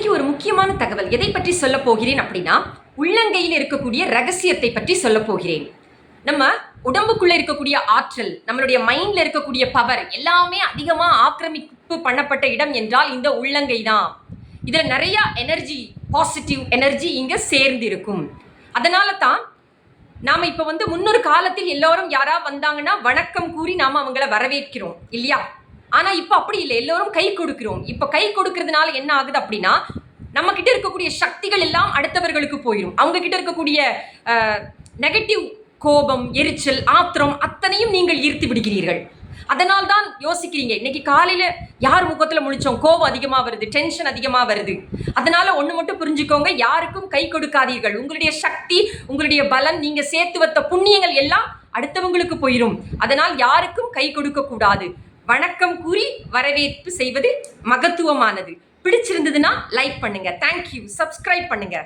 இன்னைக்கு ஒரு முக்கியமான தகவல். எதை பற்றி சொல்ல போகிறேன் அப்படின்னா உள்ளங்கையில் இருக்கக்கூடிய ரகசியத்தை பற்றி சொல்ல போகிறேன். நம்ம உடம்புக்குள்ள இருக்கக்கூடிய ஆற்றல் நம்மளுடைய மைண்ட்ல இருக்கக்கூடிய பவர் எல்லாமே அதிகமா ஆக்கிரமிப்பு பண்ணப்பட்ட இடம் என்றால் இந்த உள்ளங்கை தான். இதுல நிறைய எனர்ஜி பாசிட்டிவ் எனர்ஜி இங்க சேர்ந்து இருக்கும் அதனால தான் நாம இப்ப வந்து முன்னொரு காலத்தில் எல்லோரும் யாரா வந்தாங்கன்னா வணக்கம் கூறி நாம அவங்கள வரவேற்கிறோம் இல்லையா? ஆனா இப்ப அப்படி இல்லை. எல்லோரும் கை கொடுக்கிறோம். இப்ப கை கொடுக்கறதுனால என்ன ஆகுது அப்படின்னா நம்ம கிட்ட இருக்கக்கூடிய சக்திகள் எல்லாம் அடுத்தவர்களுக்கு போயிடும் அவங்க கிட்ட இருக்கக்கூடிய நெகட்டிவ் கோபம் எரிச்சல் ஆத்திரம் அத்தனையும் நீங்கள் ஈர்த்து விடுகிறீர்கள். அதனால் தான் யோசிக்கிறீங்க இன்னைக்கு காலையில யார் முகத்துல முழிச்சோம்? கோபம் அதிகமா வருது டென்ஷன் அதிகமா வருது. அதனால ஒண்ணு மட்டும் புரிஞ்சுக்கோங்க யாருக்கும் கை கொடுக்காதீர்கள். உங்களுடைய சக்தி உங்களுடைய பலம் நீங்க சேர்த்து வைத்த புண்ணியங்கள் எல்லாம் அடுத்தவங்களுக்கு போயிடும் அதனால் யாருக்கும் கை கொடுக்க கூடாது வணக்கம் கூறி வரவேற்பு செய்வது மகத்துவமானது. பிடிச்சிருந்ததுன்னா லைக் பண்ணுங்க. தேங்க்யூ சப்ஸ்கிரைப் பண்ணுங்க.